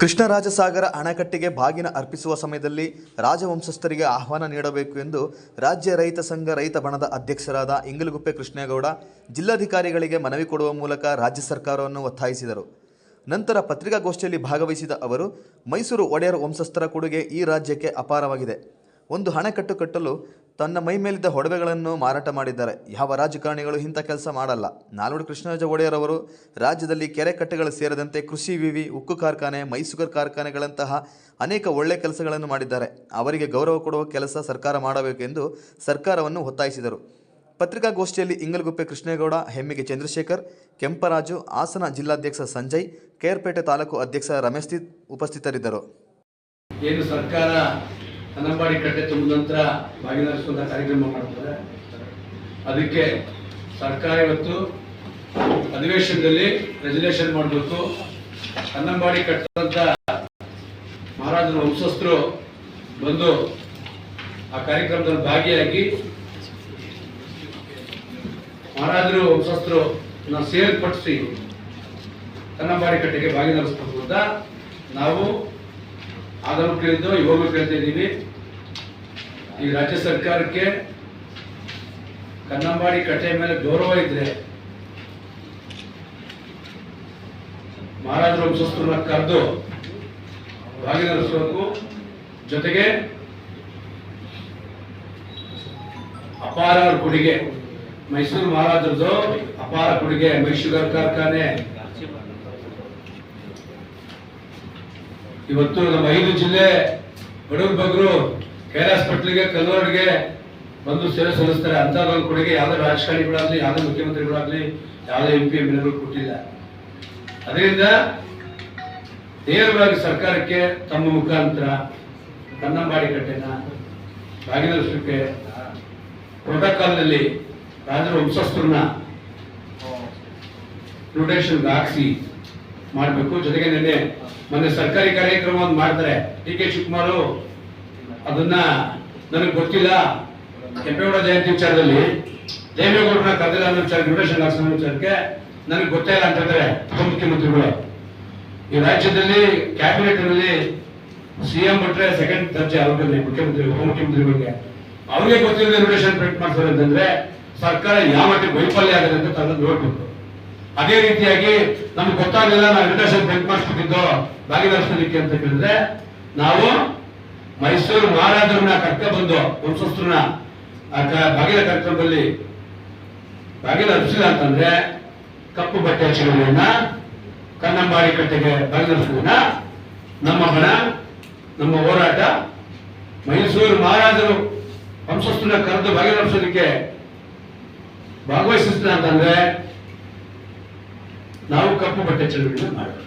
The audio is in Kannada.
ಕೃಷ್ಣರಾಜಸಾಗರ ಅಣೆಕಟ್ಟೆಗೆ ಬಾಗಿನ ಅರ್ಪಿಸುವ ಸಮಯದಲ್ಲಿ ರಾಜವಂಶಸ್ಥರಿಗೆ ಆಹ್ವಾನ ನೀಡಬೇಕು ಎಂದು ರಾಜ್ಯ ರೈತ ಸಂಘ ರೈತ ಬಣದ ಅಧ್ಯಕ್ಷರಾದ ಇಂಗಲಗುಪ್ಪೆ ಕೃಷ್ಣೇಗೌಡ ಜಿಲ್ಲಾಧಿಕಾರಿಗಳಿಗೆ ಮನವಿ ಕೊಡುವ ಮೂಲಕ ರಾಜ್ಯ ಸರ್ಕಾರವನ್ನು ಒತ್ತಾಯಿಸಿದರು. ನಂತರ ಪತ್ರಿಕಾಗೋಷ್ಠಿಯಲ್ಲಿ ಭಾಗವಹಿಸಿದ ಅವರು, ಮೈಸೂರು ಒಡೆಯರ್ ವಂಶಸ್ಥರ ಕೊಡುಗೆ ಈ ರಾಜ್ಯಕ್ಕೆ ಅಪಾರವಾಗಿದೆ. ಒಂದು ಹಣೆಕಟ್ಟು ಕಟ್ಟಲು ತನ್ನ ಮೈ ಮೇಲಿದ್ದ ಒಡವೆಗಳನ್ನು ಮಾರಾಟ ಮಾಡಿದ್ದಾರೆ. ಯಾವ ರಾಜಕಾರಣಿಗಳು ಇಂಥ ಕೆಲಸ ಮಾಡಲ್ಲ. ನಾಲ್ವಡಿ ಕೃಷ್ಣರಾಜ ಒಡೆಯರ್ ಅವರು ರಾಜ್ಯದಲ್ಲಿ ಕೆರೆ ಕಟ್ಟೆಗಳು ಸೇರಿದಂತೆ ಕೃಷಿ ವಿವಿ, ಉಕ್ಕು ಕಾರ್ಖಾನೆ, ಮೈಸೂಗರ್ ಕಾರ್ಖಾನೆಗಳಂತಹ ಅನೇಕ ಒಳ್ಳೆಯ ಕೆಲಸಗಳನ್ನು ಮಾಡಿದ್ದಾರೆ. ಅವರಿಗೆ ಗೌರವ ಕೊಡುವ ಕೆಲಸ ಸರ್ಕಾರ ಮಾಡಬೇಕೆಂದು ಸರ್ಕಾರವನ್ನು ಒತ್ತಾಯಿಸಿದರು. ಪತ್ರಿಕಾಗೋಷ್ಠಿಯಲ್ಲಿ ಇಂಗಲಗುಪ್ಪೆ ಕೃಷ್ಣೇಗೌಡ, ಹೆಮ್ಮಿಗೆ ಚಂದ್ರಶೇಖರ್, ಕೆಂಪರಾಜು, ಹಾಸನ ಜಿಲ್ಲಾಧ್ಯಕ್ಷ ಸಂಜಯ್, ಕೇರ್ಪೇಟೆ ತಾಲೂಕು ಅಧ್ಯಕ್ಷ ರಮೇಶ್ ಉಪಸ್ಥಿತರಿದ್ದರು. ಏನು ಸರ್ಕಾರ ಅನ್ನಂಬಾಡಿ ಕಟ್ಟೆ ತುಂಬ ನಂತರ ಭಾಗಿನರಿಸುವಂತ ಕಾರ್ಯಕ್ರಮ ಮಾಡ್ತಾರೆ. ಅದಕ್ಕೆ ಸರ್ಕಾರ ಇವತ್ತು ಅಧಿವೇಶನದಲ್ಲಿ ರೆಸಲ್ಯೂಷನ್ ಮಾಡಬೇಕು. ಅನ್ನಂಬಾಡಿ ಕಟ್ಟದಂತ ಮಹಾರಾಜರ ವಂಶಸ್ಥರು ಬಂದು ಆ ಕಾರ್ಯಕ್ರಮದಲ್ಲಿ ಭಾಗಿಯಾಗಿ ಮಹಾರಾಜರು ವಂಶಸ್ಥರು ಸೇರ್ಪಡಿಸಿ ಕನ್ನಂಬಾಡಿ ಕಟ್ಟೆಗೆ ಭಾಗಿನರಿಸಬೇಕು ಅಂತ ನಾವು ಆಗಲೂ ಕೇಳಿದ್ದು ಇವಾಗಲೂ ಕೇಳ್ತಾ ಇದ್ದೀವಿ ಈ ರಾಜ್ಯ ಸರ್ಕಾರಕ್ಕೆ ಕನ್ನಂಬಾಡಿ ಕಟ್ಟೆ ಮೇಲೆ ಗೌರವ ಇದ್ರೆ ಮಹಾರಾಜರ ವಂಶಸ್ಥರನ್ನ ಕರೆದು ಜೊತೆಗೆ ಅಪಾರ ಕೊಡುಗೆ ಮೈಸೂರು ಮಹಾರಾಜರದು ಅಪಾರ ಕೊಡುಗೆ ಮೈಸೂರು ಕಾರ್ಖಾನೆ ಇವತ್ತು ನಮ್ಮ ಐದು ಜಿಲ್ಲೆ ಬಡವ್ರ ಬಗ್ರು ಕೇರ್ ಹಾಸ್ಪಿಟ್ಲಿಗೆ ಕಲ್ಲೋರ್ಗೆ ಬಂದು ಸೇವೆ ಸಲ್ಲಿಸ್ತಾರೆ. ಅಂತ ಒಂದು ಕೊಡುಗೆ ಯಾವುದೇ ರಾಜಕಾರಣಿಗಳಾಗ್ಲಿ ಯಾವುದೇ ಮುಖ್ಯಮಂತ್ರಿಗಳಾಗ್ಲಿ ಯಾವುದೇ ಎಂ ಪಿ ಎಂ ಎಲ್ಗಳು ಕೊಟ್ಟಿಲ್ಲ. ಅದರಿಂದ ನೇರವಾಗಿ ಸರ್ಕಾರಕ್ಕೆ ತಮ್ಮ ಮುಖಾಂತರ ಕನ್ನಂಬಾಡಿ ಕಟ್ಟೆನ ಭಾಗಿನರಿಸಲಿಕ್ಕೆ ಪ್ರೋಟೋಕಾಲ್ನಲ್ಲಿ ರಾಜರ ವಂಶಸ್ಥರನ್ನ ನ್ಯೂಟ್ರಿಷನ್ಗೆ ಹಾಕಿಸಿ ಮಾಡಬೇಕು. ಜೊತೆಗೆ ನಿನ್ನೆ ಮೊನ್ನೆ ಸರ್ಕಾರಿ ಕಾರ್ಯಕ್ರಮ ಒಂದು ಮಾಡ್ತಾರೆ. ಡಿ ಕೆ ಶಿವಕುಮಾರ್ ಅದನ್ನ ನನಗೆ ಗೊತ್ತಿಲ್ಲ. ಕೆಂಪೇಗೌಡ ಜಯಂತಿ ವಿಚಾರದಲ್ಲಿ ದೇವೇಗೌಡರನ್ನ ಕರೆದಿಲ್ಲ ಅನ್ನೋ ವಿಚಾರ ವಿಚಾರಕ್ಕೆ ನನಗೆ ಗೊತ್ತೇ ಇಲ್ಲ ಅಂತಂದ್ರೆ ಉಪಮುಖ್ಯಮಂತ್ರಿಗಳು. ಈ ರಾಜ್ಯದಲ್ಲಿ ಕ್ಯಾಬಿನೆಟ್ನಲ್ಲಿ ಸಿಎಂ ಬಿಟ್ರೆ ಸೆಕೆಂಡ್ ದರ್ಜೆ ಅವ್ರಿಗೆ ಮುಖ್ಯಮಂತ್ರಿ, ಉಪಮುಖ್ಯಮಂತ್ರಿಗಳಿಗೆ. ಅವ್ರಿಗೆ ಗೊತ್ತಿಲ್ಲದೆ ನ್ಯೂಟ್ರಿಷನ್ ಪ್ರಿಂಟ್ ಮಾಡ್ತಾರೆ ಅಂತಂದ್ರೆ ಸರ್ಕಾರ ಯಾವ ಮಟ್ಟಿಗೆ ವೈಫಲ್ಯ ಆಗಿದೆ ಅಂತ ತಂದು ನೋಡ್ಬೇಕು. ಅದೇ ರೀತಿಯಾಗಿ ನಮ್ಗೆ ಗೊತ್ತಾಗಲಿಲ್ಲ, ನಾವು ಇನ್ವಿಟೇಷನ್ ಪ್ರಿಂಟ್ ಮಾಡಿಸ್ಬಿಟ್ಟಿದ್ದು ಭಾಗಿದಾರಿಸಲಿಕ್ಕೆ ಅಂತ ಹೇಳಿದ್ರೆ ನಾವು ಮೈಸೂರು ಮಹಾರಾಜರನ್ನ ಕರ್ಕ ಬಂದು ವಂಶಸ್ಥರನ್ನ ಬಾಗಿಲ ಕಾರ್ಯಕ್ರಮದಲ್ಲಿ ಬಾಗಿಲ ಹರಿಸಿಲ್ಲ ಅಂತಂದ್ರೆ ಕಪ್ಪು ಬಟ್ಟೆ ಚಿಗಳನ್ನ ಕನ್ನಂಬಾಡಿ ಕಟ್ಟೆಗೆ ಬಾಗಿಲರ್ಸೋದನ್ನ ನಮ್ಮ ಹಣ ನಮ್ಮ ಹೋರಾಟ, ಮೈಸೂರು ಮಹಾರಾಜರು ವಂಶಸ್ಥರನ್ನ ಕರೆದು ಬಾಗಿಲರ್ಸೋದಕ್ಕೆ ಭಾಗವಹಿಸಿಲ್ಲ ಅಂತಂದ್ರೆ ನಾವು ಕಪ್ಪು ಬಟ್ಟೆ ಚಳವಳಿನ ಮಾಡೋಣ